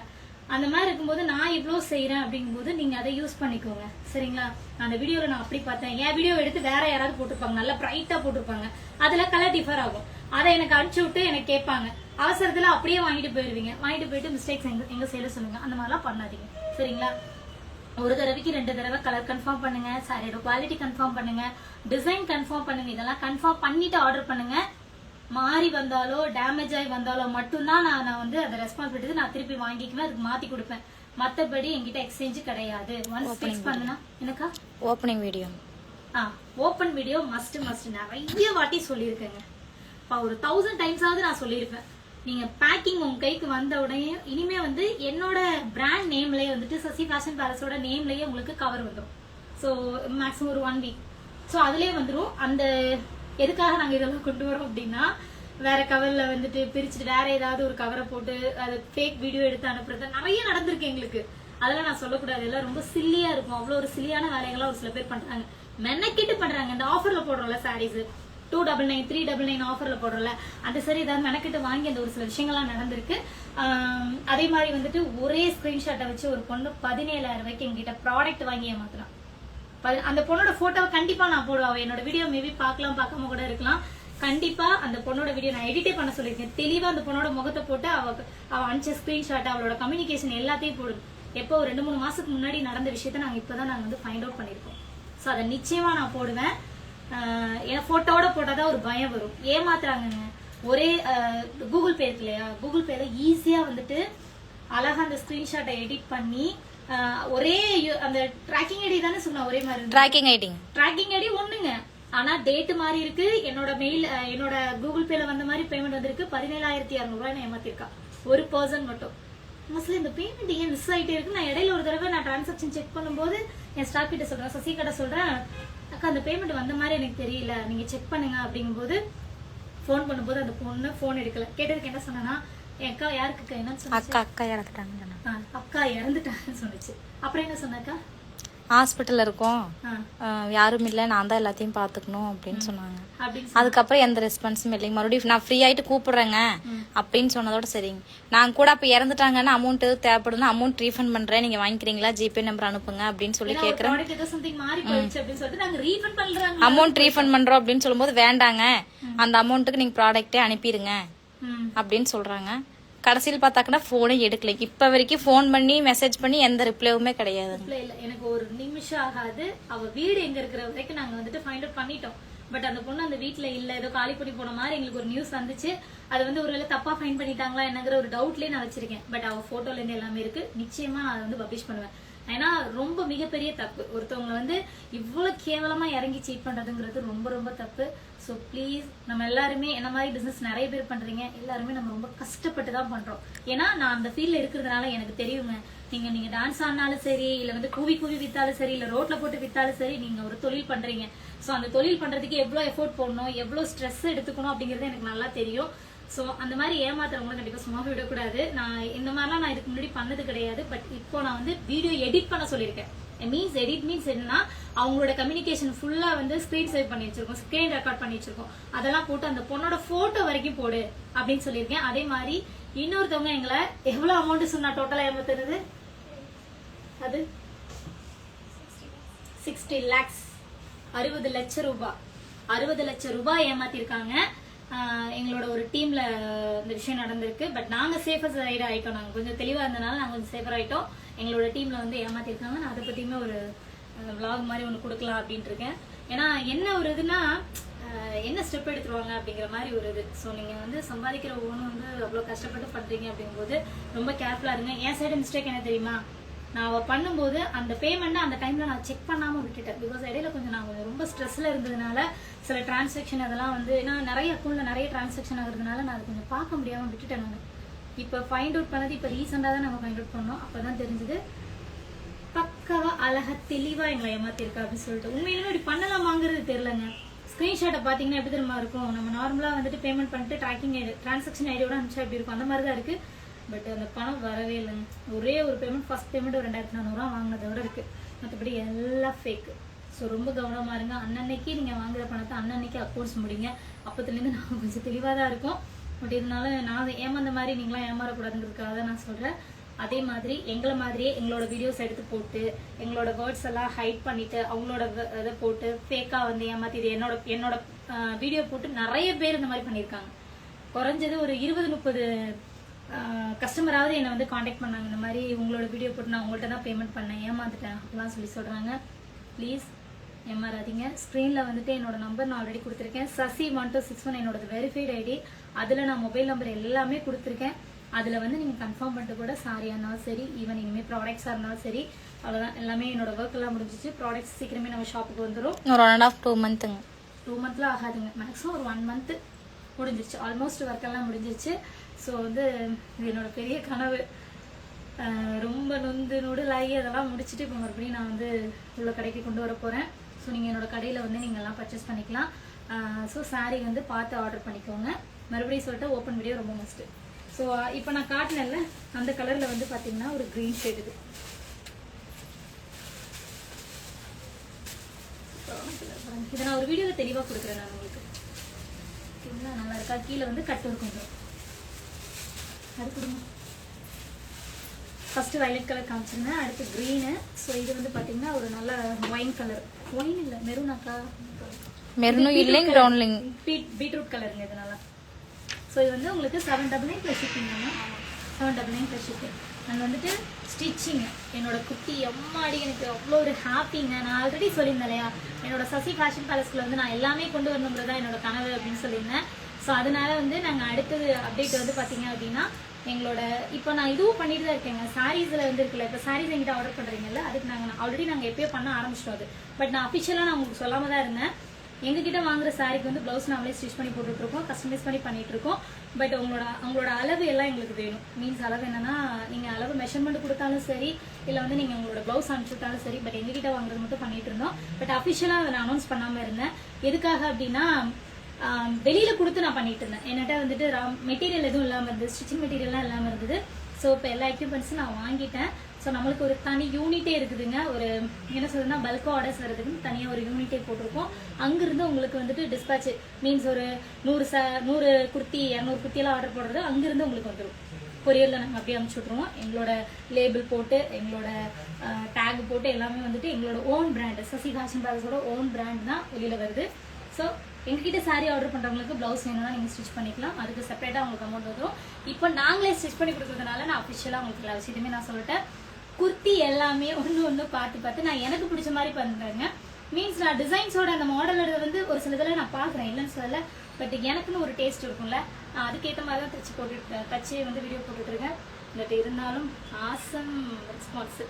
அந்த மாதிரி இருக்கும்போது நான் இவ்வளோ செய்கிறேன் அப்படிங்கும்போது நீங்கள் அதை யூஸ் பண்ணிக்கோங்க. சரிங்களா? அந்த வீடியோவில் நான் அப்படி பார்த்தேன். என் வீடியோ எடுத்து வேற யாராவது போட்டிருப்பாங்க. நல்லா பிரைட்டாக போட்டிருப்பாங்க. அதில் கலர் டிஃபர் ஆகும். அதை எனக்கு அனுப்பிச்சு விட்டு எனக்கு கேட்பாங்க. அவசரத்தில் அப்படியே வாங்கிட்டு போயிடுவீங்க. வாங்கிட்டு போயிட்டு மிஸ்டேக்ஸ் எங்க எங்கே செய்யல சொல்லுங்கள் அந்த மாதிரிலாம் பண்ணாதீங்க. சரிங்களா? ஒரு தடவைக்கு ரெண்டு தடவை கலர் கன்ஃபார்ம் பண்ணுங்க சாரியோட குவாலிட்டி கன்ஃபார்ம் பண்ணுங்க டிசைன் கன்ஃபார்ம் பண்ணுங்க இதெல்லாம் கன்ஃபார்ம் பண்ணிட்டு ஆர்டர் பண்ணுங்க. மாறி வந்தாலோ டேமேஜ் ஆகி வந்தாலோ மட்டும்தான் நான் நான் வந்து அதை ரெஸ்பான்சிபிலிட்டி நான் திருப்பி வாங்கிக்குவேன் அதுக்கு மாத்தி கொடுப்பேன். மத்தபடி என்கிட்ட எக்ஸ்சேஞ்ச் கிடையாது. ஒன்ஸ் ஃபிக்ஸ் பண்ணுனா எனக்கா opening video ah open video must must நிறைய வாட்டி சொல்லியிருக்கேங்க. ஒரு தௌசண்ட் டைம்ஸாவது நான் சொல்லியிருப்பேன். நீங்க பேக்கிங் உங்க கைக்கு வந்த உடனே இனிமே வந்து என்னோட பிராண்ட் நேம்லயே வந்துட்டு சசி ஃபேஷன் பேலஸோட நேம்லயே உங்களுக்கு கவர் வந்துடும் ஸோ மேக்ஸிமம் ஒரு ஒன் வீக் ஸோ அதுலயே வந்துடும் அந்த எதுக்காக நாங்க இதெல்லாம் கொண்டு வரோம் அப்படின்னா வேற கவர்ல வந்துட்டு பிரிச்சுட்டு வேற ஏதாவது ஒரு கவரை போட்டு அது ஃபேக் வீடியோ எடுத்து அனுப்புறது நிறைய நடந்திருக்கு எங்களுக்கு. அதெல்லாம் நான் சொல்லக்கூடாது. எல்லாம் ரொம்ப சில்லியா இருக்கும். அவ்வளவு ஒரு சில்லியான வேலைகள்லாம் ஒரு சில பேர் பண்றாங்க. மெனக்கிட்டு பண்றாங்க. இந்த ஆஃபர்ல போடுறோம்ல sarees two double nine three double nine ஆஃபர்ல போடுறல அந்த சரி ஏதாவது மெனக்கிட்டு வாங்கி அந்த ஒரு சில விஷயங்கள்லாம் நடந்திருக்கு. அதே மாதிரி வந்துட்டு ஒரே ஸ்கிரீன்ஷாட்டை வச்சு ஒரு பொண்ணு பதினேழாயிரம் ரூபாய்க்கு எங்கிட்ட ப்ராடக்ட் வாங்கி ஏமாத்தலாம் ப- அந்த பொண்ணோட போட்டோவை கண்டிப்பா நான் போடுவேன் என்னோட வீடியோ மேபி பார்க்கலாம் பார்க்காம கூட இருக்கலாம். கண்டிப்பா அந்த பொண்ணோட வீடியோ நான் எடிட்டே பண்ண சொல்லியிருக்கேன். தெளிவா அந்த பொண்ணோட முகத்தை போட்டு அவ அவ அனுப்பிச்ச ஸ்கிரீன்ஷாட் அவளோட கம்யூனிகேஷன் எல்லாத்தையும் போடுது எப்போ ஒரு ரெண்டு மூணு மாசத்துக்கு முன்னாடி நடந்த விஷயத்த நாங்க இப்பதான் நாங்க வந்து ஃபைண்ட் அவுட் பண்ணிருக்கோம் சோ அதை நிச்சயமா நான் போடுவேன். என் போட்டோட போட்டாதான் ஒரு பயம் வரும். ஏமாத்துறாங்கங்க ஒரே கூகுள் பே இருக்கு இல்லையா? கூகுள் பேல ஈஸியா வந்துட்டு அழகா அந்த ஸ்கிரீன்ஷாட்டை எடிட் பண்ணி ஒரே அந்த ட்ராக்கிங் ஐடி தானே சொன்னா ஒரே மாதிரி. ட்ராக்கிங் ஐட்டிங் ட்ராக்கிங் ஐடி ஒண்ணுங்க. ஆனா டேட் மாறி இருக்கு. என்னோட மெயில் என்னோட கூகுள் பேல வந்த மாதிரி பேமெண்ட் வந்திருக்கு. பதினேழாயிரத்தி இரநூறுவா ஏமாத்திருக்கா ஒரு பர்சன் மட்டும். மோஸ்ட்லி இந்த பேமெண்ட் ஏன் மிஸ் ஆயிட்டே இருக்கு நான் இடையில ஒரு தடவை நான் டிரான்சாக்ஷன் செக் பண்ணும்போது என் ஸ்டாக் கிட்ட சொல்றேன் சசி கிட்ட சொல்றேன் அக்கா அந்த பேமெண்ட் வந்த மாதிரி எனக்கு தெரியல. நீங்க செக் பண்ணுங்க அப்படிங்கும்போது ஃபோன் பண்ணும்போது அந்த பொண்ணு ஃபோன் எடுக்கல. கேட்டதுக்கு என்ன சொன்னா என் அக்கா யாருக்கு சொன்னா அக்கா அக்கா இறந்துட்டாங்க அக்கா இறந்துட்டாங்கன்னு சொன்னுச்சு. அப்புறம் என்ன சொன்னாக்கா? ஹாஸ்பிட்டல்ல இருக்கோம். யாரும் இல்லை நான் தான் எல்லாத்தையும் பார்த்துக்கணும் அப்படின்னு சொன்னாங்க. அதுக்கப்புறம் எந்த ரெஸ்பான்ஸும் இல்லைங்க. மறுபடியும் நான் ஃப்ரீ ஆயிட்டு கூப்பிடுறேங்க அப்படின்னு சொன்னதோட சரிங்க. நான் கூட அப்ப இறந்துட்டாங்கன்னா அமௌண்ட் தேவைப்படுதுன்னா அமௌண்ட் ரீஃபண்ட் பண்றேன். நீங்க வாங்கிக்கிறீங்களா? ஜிபே நம்பர் அனுப்புங்க அப்படின்னு சொல்லி பண்றாங்க. அமௌண்ட் ரீஃபண்ட் பண்றோம் அப்படின்னு சொல்லும்போது வேண்டாங்க. அந்த அமௌண்ட்டுக்கு நீங்க ப்ராடக்ட்டே அனுப்பிடுங்க. அப்படின்னு சொல்றாங்க. கடைசியில் பார்த்தாக்கன்னா போனே எடுக்கல. இப்ப வரைக்கும் ஃபோன் பண்ணி மெசேஜ் பண்ணி எந்த ரிப்ளைவுமே கிடையாது. எனக்கு ஒரு நிமிஷம் ஆகாது. அவ வீடு எங்க இருக்கிற வரைக்கும் நாங்க வந்துட்டு ஃபைண்ட் அவுட் பண்ணிட்டோம். பட் அந்த பொண்ணு அந்த வீட்டுல இல்ல. ஏதோ காலி பண்ணி போன மாதிரி எங்களுக்கு ஒரு நியூஸ் வந்துச்சு. அது வந்து ஒருவேளை தப்பா ஃபைன் பண்ணிட்டாங்களா என்னங்கிற ஒரு டவுட்லயே நான் வச்சிருக்கேன். பட் அவ போட்டோல இருந்து எல்லாமே இருக்கு. நிச்சயமா நான் அதை வந்து பப்ளிஷ் பண்ணுவேன். ஏன்னா ரொம்ப மிகப்பெரிய தப்பு. ஒருத்தவங்க வந்து இவ்வளவு கேவலமா இறங்கி சீட் பண்றதுங்கிறது ரொம்ப ரொம்ப தப்பு. ஸோ ப்ளீஸ் நம்ம எல்லாருமே என்ன மாதிரி பிசினஸ் நிறைய பேர் பண்றீங்க எல்லாருமே நம்ம ரொம்ப கஷ்டப்பட்டு தான் பண்றோம். ஏன்னா நான் அந்த ஃபீல்ட்ல இருக்கிறதுனால எனக்கு தெரியுங்க. நீங்க நீங்க டான்ஸ் ஆடினாலும் சரி இல்ல வந்து கூவி கூவி வித்தாலும் சரி இல்ல ரோட்ல போட்டு வித்தாலும் சரி நீங்க ஒரு தொழில் பண்றீங்க. ஸோ அந்த தொழில் பண்றதுக்கு எவ்வளவு எஃபோர்ட் போடணும் எவ்வளவு ஸ்ட்ரெஸ் எடுத்துக்கணும் அப்படிங்கறது எனக்கு நல்லா தெரியும். ஸோ அந்த மாதிரி ஏமாத்துறவங்களும் கண்டிப்பாக சும்மாவே விடக்கூடாது. நான் இந்த மாதிரிலாம் நான் இதுக்கு முன்னாடி பண்ணது கிடையாது. பட் இப்போ நான் வந்து வீடியோ எடிட் பண்ண சொல்லியிருக்கேன். மீன்ஸ் எடிட் மீன்ஸ் என்னன்னா அவங்களோட கம்யூனிகேஷன் ஃபுல்லா வந்து ஸ்கிரீன் சேவ் பண்ணி வச்சிருக்கோம். ஸ்கிரீன் ரெக்கார்ட் பண்ணி வச்சிருக்கோம். அதெல்லாம் போட்டு அந்த பொண்ணோட போட்டோ வரைக்கும் போடு அப்படின்னு சொல்லியிருக்கேன். அதே மாதிரி இன்னொருத்தவங்க எங்களை எவ்வளவு அமௌண்ட் சொன்னா டோட்டலா ஏமாத்துறது? அது? சிக்ஸ்டி லேக்ஸ் அறுபது லட்சம் ரூபாய் அறுபது லட்சம் ரூபாய் ஏமாத்திருக்காங்க. எங்களோட ஒரு டீம்ல இந்த விஷயம் நடந்திருக்கு. பட் நாங்க சேஃபஸ்ட் சைடு ஆயிட்டோம். நாங்க கொஞ்சம் தெளிவா இருந்தனால நாங்க கொஞ்சம் சேஃபர் ஆயிட்டோம். எங்களோட டீம்ல வந்து ஏமாத்திருக்காங்க. நான் அதை பத்தியுமே ஒரு விளாக் மாதிரி ஒன்று கொடுக்கலாம் அப்படின்ட்டு இருக்கேன் ஏன்னா என்ன ஒரு இதுனா என்ன ஸ்டெப் எடுத்துருவாங்க அப்படிங்கிற மாதிரி ஒரு இது. ஸோ நீங்கள் வந்து சம்பாதிக்கிற ஒவ்வொன்றும் வந்து அவ்வளோ கஷ்டப்பட்டு பண்ணுறீங்க அப்படிங்கும்போது ரொம்ப கேர்ஃபுல்லாக இருங்க. என் சைடு மிஸ்டேக் என்ன தெரியுமா? நான் அவள் பண்ணும்போது அந்த பேமெண்ட் அந்த டைம்ல நான் செக் பண்ணாம விட்டுட்டேன். பிகாஸ் இடையில கொஞ்சம் நான் கொஞ்சம் ரொம்ப ஸ்ட்ரெஸ்ல இருந்ததுனால சில டிரான்சாக்ஷன் அதெல்லாம் வந்து நான் நிறைய அக்கௌண்ட்ல நிறைய டிரான்சாக்ஷன் ஆகுறதுனால நான் அதை கொஞ்சம் பார்க்க முடியாம விட்டுட்டேன் நான். இப்போ ஃபைண்ட் அவுட் பண்ணது இப்போ ரீசெண்டாக தான் நம்ம ஃபைண்ட் அவுட் பண்ணோம். அப்பதான் தெரிஞ்சது பக்காவா அழகா தெளிவா எங்களை ஏமாத்திருக்கா அப்படின்னு சொல்லிட்டு. உண்மையிலுமே இப்படி பண்ணலாமாங்கிறது தெரியலங்க. ஸ்கிரீன்ஷாட்டை பார்த்தீங்கன்னா எப்படி தெரியுமா இருக்கும்? நம்ம நார்மலா வந்துட்டு பேமெண்ட் பண்ணிட்டு ட்ராக்கிங் ஐடி டிரான்சாக்ஷன் ஐடியோட அனுப்பிச்சா எப்படி இருக்கும்? அந்த மாதிரி தான் இருக்கு. பட் அந்த பணம் வரவே இல்லைங்க. ஒரே ஒரு பேமெண்ட் ஃபஸ்ட் பேமெண்ட் ஒரு ரெண்டாயிரத்தி நானூறுரூவா வாங்கினதோட இருக்கு. மற்றபடி எல்லாம் ஃபேக்கு ஸோ ரொம்ப கவனமாக இருங்க. அன்னன்னைக்கு நீங்கள் வாங்குற பணத்தை அன்னன்னைக்கு அக்கௌண்ட்ஸ் முடிங்க. அப்பத்துலேருந்து நாங்கள் கொஞ்சம் தெளிவாக தான் இருக்கோம். பட் இருந்தாலும் நான் ஏமாந்த மாதிரி நீங்களாம் ஏமாறக்கூடாதுங்கிறதுக்காக தான் நான் சொல்கிறேன் அதே மாதிரி எங்களை மாதிரியே எங்களோட வீடியோஸ் எடுத்து போட்டு எங்களோட வேர்ட்ஸ் எல்லாம் ஹைட் பண்ணிட்டு அவங்களோட இதை போட்டு ஃபேக்காக வந்து ஏமாத்தி இது என்னோட என்னோட வீடியோ போட்டு நிறைய பேர் இந்த மாதிரி பண்ணியிருக்காங்க. குறைஞ்சது ஒரு இருபது முப்பது கஸ்டமராவது என்னை வந்து காண்டாக்ட் பண்ணாங்க. இந்த மாதிரி உங்களோட வீடியோ போட்டு நான் உங்கள்கிட்ட தான் பேமெண்ட் பண்ணேன். ஏமாந்துட்டேன் அப்படிலாம் சொல்லி சொல்றாங்க. ப்ளீஸ் ஏமாறாதீங்க. ஸ்க்ரீனில் வந்துட்டு என்னோட நம்பர் நான் ஆல்ரெடி கொடுத்துருக்கேன். Sasi one two six one என்னோட வெரிஃபைட் ஐடி அதில் நான் மொபைல் நம்பர் எல்லாமே கொடுத்துருக்கேன். அதில் வந்து நீங்கள் கன்ஃபார்ம் பண்ணிட்டு கூட சாரியாக இருந்தாலும் சரி ஈவன் இனிமேல் ப்ராடக்ட்ஸாக இருந்தாலும் சரி அவ்வளோதான் எல்லாமே என்னோட ஒர்க் எல்லாம் முடிஞ்சிச்சு. ப்ராடக்ட்ஸ் சீக்கிரமே நம்ம ஷாப்புக்கு வந்துடும் ஒரு ஒன் அண்ட் ஆஃப் டூ மந்த்துங்க டூ மந்த்ல ஆகாதுங்க. மேக்ஸிமம் ஒரு ஒன் மந்த் முடிஞ்சிருச்சு. ஆல்மோஸ்ட் ஒர்க் எல்லாம் முடிஞ்சிருச்சு. ஸோ வந்து இது என்னோட பெரிய கனவு. ரொம்ப நொந்து நொடுலாகி அதெல்லாம் முடிச்சுட்டு இப்போ மறுபடியும் நான் வந்து உள்ள கடைக்கு கொண்டு வர போகிறேன் ஸோ நீங்கள் என்னோடய கடையில் வந்து நீங்கள் எல்லாம் பர்ச்சேஸ் பண்ணிக்கலாம். ஸோ saree வந்து பார்த்து ஆர்டர் பண்ணிக்கோங்க. மறுபடியும் சொல்லிட்டு ஓப்பன் வீடியோ ரொம்ப மஸ்ட்டு ஸோ இப்போ நான் காட்டினேன்ல அந்த கலரில் வந்து பார்த்தீங்கன்னா ஒரு க்ரீன் ஷேட் இது. இதை நான் ஒரு வீடியோவில் தெளிவாக கொடுக்குறேன் நான் உங்களுக்கு. ஓகேங்களா நல்லா இருக்கா? கீழே வந்து கட்டு இருக்கும். கொஞ்சம் அது கொடுங்க ஃபர்ஸ்ட் வயலட் கலர் காமிச்சிருந்தேன் அடுத்து க்ரீனு ஸோ இது வந்து பார்த்தீங்கன்னா ஒரு நல்ல ஒயின் கலர் ஒயின் இல்லை மெரூனாக்கா மெரூனும் இல்லைங்க ப்ரௌன் இல்லைங்க. பீட் பீட்ரூட் கலருங்க இது நல்லா ஸோ இது வந்து உங்களுக்கு seven double nine plus shipping seven double nine plus shipping and வந்துட்டு ஸ்டிச்சிங் என்னோட குட்டி அம்மாடி எனக்கு அவ்வளோ ஒரு ஹாப்பிங்க நான் ஆல்ரெடி சொல்லியிருந்தேன் இல்லையா? என்னோட சசி ஃபேஷன் பேலஸ்க்குள்ள வந்து நான் எல்லாமே கொண்டு வரணுங்கிறது தான் என்னோட கனவு அப்படின்னு சொல்லியிருந்தேன். ஸோ அதனால வந்து நாங்கள் அடுத்தது அப்டேட் வந்து பார்த்தீங்க அப்படின்னா எங்களோட இப்போ நான் இதுவும் பண்ணிட்டு தான் இருக்கேங்க. சாரீஸில் வந்து இருக்குல்ல இப்போ சாரீஸ் எங்கிட்ட ஆர்டர் பண்ணுறீங்கல்ல அதுக்கு நாங்கள் ஆல்ரெடி நாங்கள் எப்பயோ பண்ண ஆரம்பிச்சிட்டோம் அது. பட் நான் அஃபிஷியலாக நான் உங்களுக்கு சொல்லாம தான் இருந்தேன். எங்ககிட்ட வாங்குற சாரிக்கு வந்து ப்ளவுஸ் நாமளே ஸ்டிச் பண்ணி போட்டுட்டுருக்கோம் கஸ்டமைஸ் பண்ணி பண்ணிட்டு இருக்கோம் பட் உங்களோட உங்களோட அளவு எல்லாம் எங்களுக்கு வேணும். மீன்ஸ் அளவு என்னன்னா நீங்கள் அளவு மெஷர்மெண்ட் கொடுத்தாலும் சரி இல்லை வந்து நீங்கள் உங்களோட ப்ளவுஸ் அனுப்பிச்சு விட்டாலும் சரி பட் எங்ககிட்ட வாங்குறது மட்டும் பண்ணிட்டு இருந்தோம். பட் அஃபிஷியலாக அதை நான் அனௌன்ஸ் பண்ணாமல் இருந்தேன். எதுக்காக அப்படின்னா வெளியில கொடுத்து நான் பண்ணிட்டு இருந்தேன். என்கிட்ட வந்துட்டு மெட்டீரியல் எதுவும் இல்லாமல் இருந்தது. ஸ்டிச்சிங் மெட்டீரியல்லாம் இல்லாமல் இருந்தது. ஸோ இப்போ எல்லா எக்யூப்மெண்ட்ஸும் நான் வாங்கிட்டேன். ஸோ நம்மளுக்கு ஒரு தனி யூனிட்டே இருக்குதுங்க. ஒரு என்ன சொல்றதுன்னா பல்க் ஆர்டர்ஸ் வர்றதுக்குன்னு தனியாக ஒரு யூனிட்டே போட்டிருக்கோம். அங்கிருந்து உங்களுக்கு வந்துட்டு டிஸ்பேச் மீன்ஸ் ஒரு நூறு ச நூறு குர்த்தி இரநூறு குர்த்தியெல்லாம் ஆர்டர் போடுறது அங்கிருந்து உங்களுக்கு வந்துடும் கொரியரில் நாங்கள் அப்படியே அனுப்பிச்சி விட்ருவோம் எங்களோட லேபிள் போட்டு எங்களோட டேக் போட்டு எல்லாமே வந்துட்டு எங்களோட ஓன் பிராண்டு சசி ஃபேஷன் பேலஸோட ஓன் பிராண்ட் தான் வெளியில் வருது. ஸோ எங்ககிட்ட சாரீ ஆர்டர் பண்ணுறவங்களுக்கு ப்ளவுஸ் வேணும்னா நீங்கள் ஸ்டிச் பண்ணிக்கலாம். அதுக்கு செப்பரேட்டாக உங்களுக்கு அமௌண்ட் வரும். இப்போ நாங்களே ஸ்டிச் பண்ணி கொடுக்கறதுனால நான் அஃபிஷியலாக உங்களுக்கு எல்லா விஷயத்தையுமே நான் சொல்லிட்டேன். குர்த்தி எல்லாமே ஒன்று ஒன்று பார்த்து பார்த்து நான் எனக்கு பிடிச்ச மாதிரி பண்ணுறேங்க மீன்ஸ் நான் டிசைன்ஸோட அந்த மாடலோட வந்து ஒரு சில இதில் நான் பார்க்குறேன். இல்லைன்னு சொல்லல. பட் எனக்குன்னு ஒரு டேஸ்ட் இருக்கும்ல. நான் அதுக்கேற்ற மாதிரி தான் தச்சு போட்டு தச்சு வந்து வீடியோ போட்டுட்ருக்கேன் பட் இருந்தாலும் ஆசம் ரெஸ்பான்ஸ்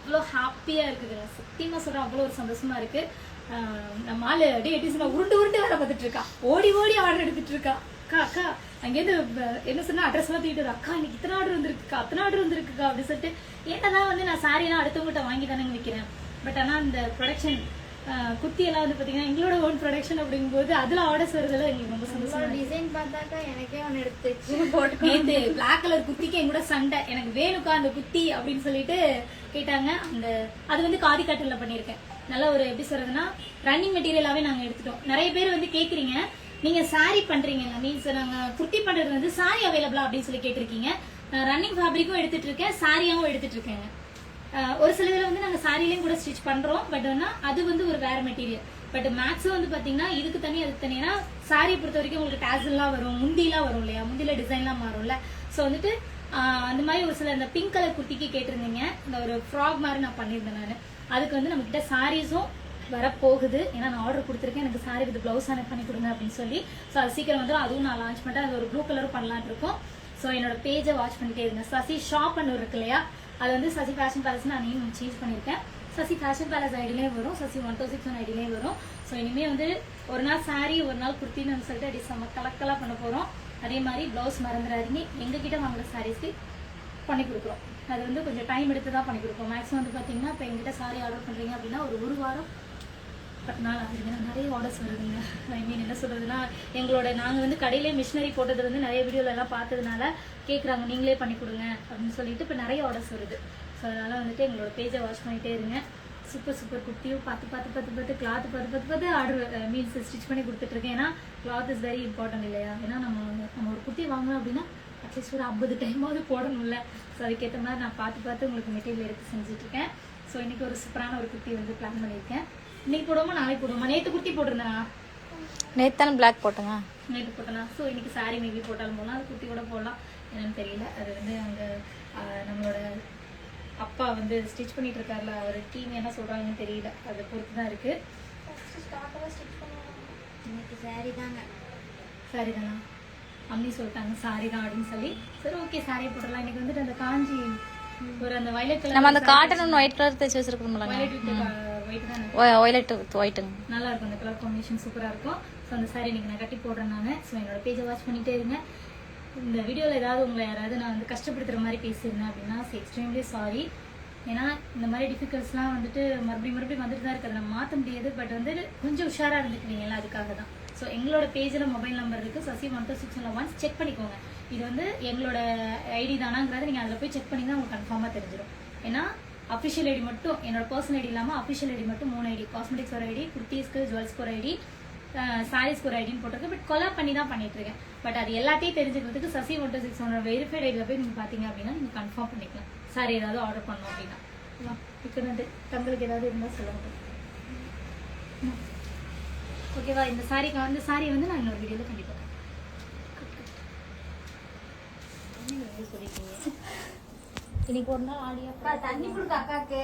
அவ்வளோ ஹாப்பியாக இருக்குதுங்க சத்தியமாக சொல்கிறேன் அவ்வளோ ஒரு சந்தோஷமா இருக்கு. நம்ம ஆள் அப்படியே எப்படி உருண்டு உருண்டு வேலை பார்த்துட்டு இருக்கா. ஓடி ஓடி ஆர்டர் எடுத்துட்டு இருக்கா. அக்கா அக்கா அங்கேருந்து என்ன சொன்னா அட்ரஸ் எல்லாம் தூக்கிட்டு அக்கா இன்னைக்கு இத்தனை ஆர்டர் வந்திருக்குக்கா அத்தனை ஆர்டர் வந்திருக்குக்கா அப்படின்னு சொல்லிட்டு ஏன்னா வந்து நான் saree எல்லாம் வாங்கி தானே விற்கிறேன் பட் ஆனால் இந்த ப்ரொடக்ஷன் எல்லாம் வந்து பாத்தீங்கன்னா எங்களோட ஓன் ப்ரொடக்ஷன் அப்படிங்கும்போது அதுல ஆர்டர்ஸ் வருதுல எங்களுக்கு ரொம்ப சந்தோஷமா. டிசைன் பார்த்தாக்கா எனக்கே ஒன்று எடுத்து போட்டு நேத்து பிளாக் கலர் குத்திக்கு என் கூட சண்டை. எனக்கு வேணுக்கா அந்த குத்தி அப்படின்னு சொல்லிட்டு கேட்டாங்க. அந்த அது வந்து காதி காட்டன்ல பண்ணியிருக்கேன். நல்ல ஒரு எப்படி சொல்றதுன்னா ரன்னிங் மெட்டீரியலாவே நாங்க எடுத்துட்டோம். நிறைய பேர் வந்து கேக்குறீங்க. நீங்க saree பண்றீங்க மீன்ஸ் நாங்க குர்த்தி பண்றது வந்து saree அவைலபிளா அப்படின்னு சொல்லி கேட்டிருக்கீங்க. ரன்னிங் ஃபேப்ரிக்கும் எடுத்துட்டு இருக்கேன் சாரியாவும் எடுத்துட்டு இருக்கேங்க. ஒரு சில இதில் வந்து நாங்கள் சாரிலையும் கூட ஸ்டிச் பண்ணுறோம் பட் ஆனால் அது வந்து ஒரு வேற மெட்டீரியல் பட் மேக்ஸும் வந்து பார்த்தீங்கன்னா இதுக்கு தனி அதுக்கு தனியாக சாரியை பொறுத்த வரைக்கும் உங்களுக்கு டேசல்லாம் வரும் முந்திலாம் வரும் இல்லையா? முந்தியில் டிசைன்லாம் மாறும்ல. ஸோ வந்துட்டு அந்த மாதிரி ஒரு சில இந்த பிங்க் கலர் குர்த்திக்கு கேட்டிருந்தீங்க. இந்த ஒரு ஃப்ராக் மாதிரி நான் பண்ணியிருந்தேன் நான். அதுக்கு வந்து நம்மக்கிட்ட சாரீஸும் வரப்போகுது. ஏன்னா நான் ஆர்டர் கொடுத்துருக்கேன். எனக்கு சாரி வித் ப்ளவுஸ் அனுப்பி பண்ணி கொடுங்க அப்படின்னு சொல்லி. ஸோ அது சீக்கிரம் வந்து அதுவும் நான் லான்ச் பண்ணிட்டேன். அது ஒரு ப்ளூ கலர் பண்ணலான் இருக்கோம். ஸோ என்னோட பேஜை வாட்ச் பண்ணிட்டே இருங்க. சசி ஷாப் ஒன்று இருக்கு இல்லையா? அது வந்து சசி ஃபேஷன் பேலஸ் நான் நேம் சேஞ்ச் பண்ணியிருக்கேன். சசி ஃபேஷன் பேலஸ் ஐடியிலே வரும். Sasi one two six one ஐடிலேயும் வரும். ஸோ இனிமேல் வந்து ஒரு நாள் சாரீ ஒரு நாள் குர்த்தின்னு சொல்லிட்டு அப்படி செம்ம கலக்கலாக பண்ண போகிறோம் அதே மாதிரி ப்ளவுஸ் மறந்துடாதீங்க. எங்ககிட்ட வாங்குற சாரீஸ்க்கு பண்ணி கொடுக்குறோம். அது வந்து கொஞ்சம் டைம் எடுத்து தான் பண்ணி கொடுப்போம். மேக்ஸிமம் வந்து பார்த்தீங்கன்னா இப்போ எங்கிட்ட சாரி ஆர்டர் பண்ணுறீங்க அப்படின்னா ஒரு ஒரு வாரம் நாள் ஆகுதுங்க நிறைய ஆர்டர்ஸ் வருதுங்க. ஐ மீன் என்ன சொல்கிறதுனா எங்களோட நாங்கள் வந்து கடையிலே மிஷினரி போட்டது வந்து நிறைய வீடியோல எல்லாம் பார்த்ததுனால கேட்குறாங்க நீங்களே பண்ணி கொடுங்க அப்படின்னு சொல்லிட்டு இப்போ நிறைய ஆர்டர்ஸ் வருது. ஸோ அதனால் வந்துட்டு எங்களோட பேஜை வாட்ச் பண்ணிகிட்டே இருங்க. சூப்பர் சூப்பர் குர்த்தியும் பார்த்து பார்த்து பார்த்து பார்த்து கிளாத் பார்த்து பார்த்து பார்த்து ஆர்டர் மீன்ஸ் ஸ்டிச் பண்ணி கொடுத்துட்ருக்கேன் ஏன்னா கிளாத் இஸ் வெரி இம்பார்ட்டன்ட் இல்லையா? ஏன்னா நம்ம வந்து- நம்ம ஒரு குர்த்தி வாங்கணும் அப்படின்னா அட்லீஸ்ட் ஒரு ஐம்பது டைமாவது போடணும்ல. ஸோ அதுக்கேற்ற மாதிரி நான் பார்த்து பார்த்து உங்களுக்கு மெட்டீரியல் எடுத்து செஞ்சுட்ருக்கேன் ஸோ இன்றைக்கி ஒரு சூப்பரான ஒரு குர்த்தி வந்து பிளான் பண்ணியிருக்கேன். இன்னைக்கு போடுவோமா? நாளைக்கு போடுவோமா? நேற்று குர்த்தி போட்டிருந்தேனா நேத்து தானே பிளாக் போட்டேங்க நேற்று போட்டனா? ஸோ இன்னைக்கு saree மேபி போட்டாலும் போடலாம். அது குர்த்தி கூட போடலாம். என்னன்னு தெரியல. அது வந்து அங்கே நம்மளோட அப்பா வந்து ஸ்டிச் பண்ணிட்டு இருக்காருல அவர் டீம் என்ன சொல்றாங்கன்னு தெரியல. அதை பொறுத்து தான் இருக்கு. இன்னைக்கு சாரி தாங்க. சாரி தானா? அம்மி சொல்லிட்டாங்க சாரி தான் அப்படின்னு சொல்லி. சரி ஓகே சாரியை போட்டுடலாம். இன்னைக்கு வந்துட்டு அந்த காஞ்சி ஒரு அந்த வயலட் கலர் நம்ம அந்த காட்டன் ஒயிட் கலர் தைச்சு வச்சிருக்கோம்லங்க வயலட் ஒயிட் தானே ஒயலட் ஒயிட்டுங்க நல்லா இருக்கும் அந்த கலர் காம்பினேஷன் சூப்பராக இருக்கும் ஸோ அந்த saree இன்னைக்கு நான் கட்டி போடுறேன் நான். ஸோ என்னோட பேஜை வாட்ச் பண்ணிட்டே இருங்க. இந்த வீடியோவில் ஏதாவது உங்களை யாராவது நான் வந்து கஷ்டப்படுத்துற மாதிரி பேசியிருந்தேன் அப்படின்னா எக்ஸ்ட்ரீம்லி சாரி ஏன்னா இந்த மாதிரி டிஃபிகல்ட்ஸ்லாம் வந்துட்டு மறுபடியும் மறுபடியும் வந்துட்டு தான் இருக்குது நம்ம மாற்ற முடியாது. பட் வந்து கொஞ்சம் உஷாராக இருந்துக்குவீங்கல்ல அதுக்காக தான் ஸோ எங்களோட பேஜில் மொபைல் நம்பர் இருக்குது Sasi one two six one once check பண்ணிக்கோங்க. இது வந்து எங்களோட ஐடி தானாங்கிறத நீங்கள் அதில் போய் செக் பண்ணி தான் உங்களுக்கு கன்ஃபார்மாக தெரிஞ்சிடும் ஏன்னா அஃபிஷியல் ஐடி மட்டும் என்னோட பர்சனல் ஐடி இல்லாமல் அஃபிஷியல் ஐடி மட்டும் மூணு ஐடி காஸ்மெட்டிக்ஸ் ஒரு ஐடி குர்த்திஸ்க்கு ஜுவல்ஸ்க்கு ஒரு ஐடி சாரீஸ்க்கு ஒரு ஐடின்னு போட்டிருக்கு. பட் கொலா பண்ணி தான் பண்ணிட்டு இருக்கேன். பட் அது எல்லாத்தையும் தெரிஞ்சுக்கிறதுக்கு Sasi one six one verified ஐடியில் போய் நீங்கள் பார்த்தீங்க அப்படின்னா நீங்கள் கன்ஃபார்ம் பண்ணிக்கலாம். சாரி ஏதாவது ஆர்டர் பண்ணோம் அப்படின்னா. இப்போ தங்களுக்கு ஏதாவது இருந்தால் சொல்லுங்க. ஓகேவா இந்த சாரிக்கு வந்து சாரியை வந்து நான் இன்னொரு வீடியோவில் கண்டிப்பாக இன்னைக்கு ஒரு நாள் ஆடியா தண்ணி கொடுக்க அக்காக்கு.